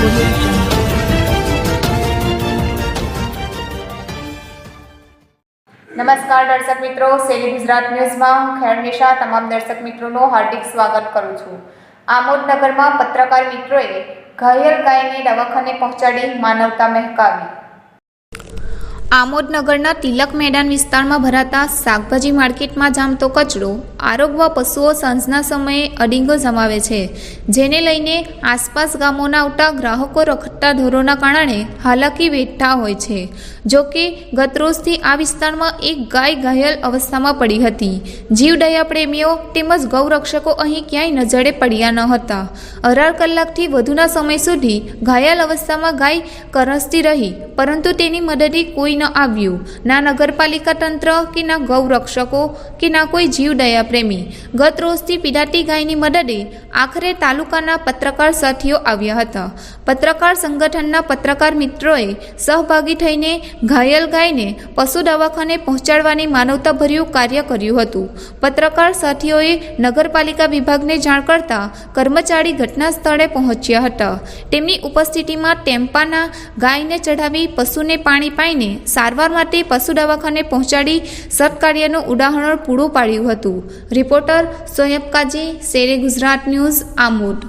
નમસ્કાર દર્શક મિત્રો સેલી ગુજરાત ન્યૂઝમાં હું ખેડનેશા તમામ દર્શક મિત્રોનું હાર્દિક સ્વાગત કરું છું. આમોદ નગરમાં પત્રકાર મિત્રોએ ઘાયલ ગાયને દવાખાને પહોંચાડી માનવતા મહેકાવી. આમોદનગરના તિલક મેદાન વિસ્તારમાં ભરાતા શાકભાજી માર્કેટમાં જામતો કચરો આરોગવા પશુઓ સાંજના સમયે અડીંગો જમાવે છે. જેને લઈને આસપાસ ગામોના આવતા ગ્રાહકો રખડતા ઢોરોના કારણે હાલાકી વેઠતા હોય છે. જો કે ગત રોજથી આ વિસ્તારમાં એક ગાય ઘાયલ અવસ્થામાં પડી હતી. જીવદયા પ્રેમીઓ તેમજ ગૌરક્ષકો અહીં ક્યાંય નજરે પડ્યા ન હતા. અઢાર કલાકથી વધુના સમય સુધી ઘાયલ અવસ્થામાં ગાય કરસતી રહી, પરંતુ તેની મદદે કોઈ ન આવ્યું. ના નગરપાલિકા તંત્ર કે ના ગૌરક્ષકો કે ના કોઈ જીવદયા પ્રેમી. ગત રોજથી પીડાતી ગાયની મદદે આખરે તાલુકાના પત્રકાર સાથીઓ આવ્યા હતા. પત્રકાર સંગઠનના પત્રકાર મિત્રોએ સહભાગી થઈને ઘાયલ ગાયને પશુ દવાખાને પહોંચાડવાની માનવતાભર્યું કાર્ય કર્યું હતું. પત્રકાર સાથીઓએ નગરપાલિકા વિભાગને જાણ કરતા કર્મચારી ઘટના સ્થળે પહોંચ્યા હતા. તેમની ઉપસ્થિતિમાં ટેમ્પાના ગાયને ચઢાવી પશુને પાણી પાઈને સારવાર માટે પશુ દવાખાને પહોંચાડી સત્કાર્યનું ઉદાહરણ પૂરું પાડ્યું હતું. રિપોર્ટર સોયબ કાજી શેરે ગુજરાત ન્યૂઝ આમોદ.